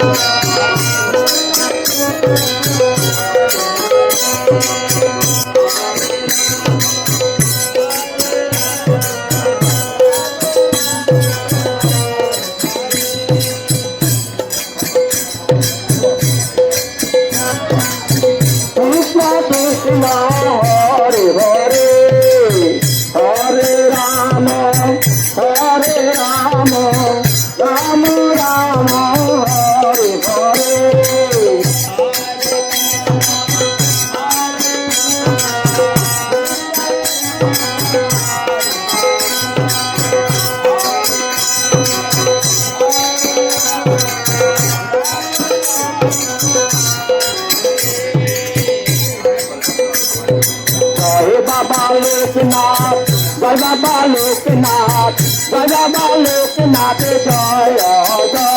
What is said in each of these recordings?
Thank Loknath জয় বাবা লোকনাথ জয় বাবা লোকনাথ জয় জয়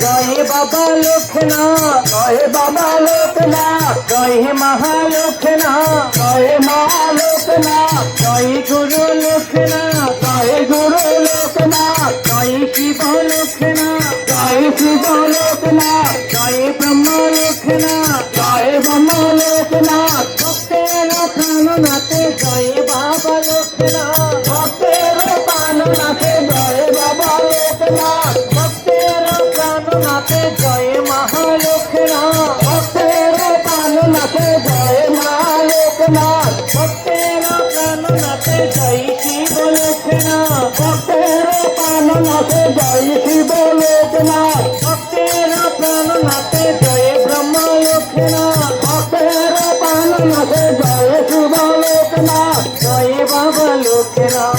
জয় বাবা লোকনাথ, জয় বাবা লোকনাথ, জয় মহালোকনাথ জয় মহালোকনাথ জয় গুরু লোকনাথ, জয় গুরু লোকনাথ, জয় শিব লোকনাথ, জয় শিব লোকনাথ, জয় ব্রহ্ম লোকনাথ, জয় ব্রহ্ম লোকনাথ, ভক্তের প্রাণনাথে জয় মহালোকনাথ ভক্তের প্রাণনাথে জয় মহালোকনাথ ভক্তের প্রাণনাথে জয় শিব লোকনাথ ভক্তের প্রাণনাথে জয় শিব লোকনাথ ভক্তের প্রাণনাথে জয় ব্রহ্ম লোকনাথ ভক্তের প্রাণনাথে জয় শিব লোকনাথ জয় বাবা লোকনাথ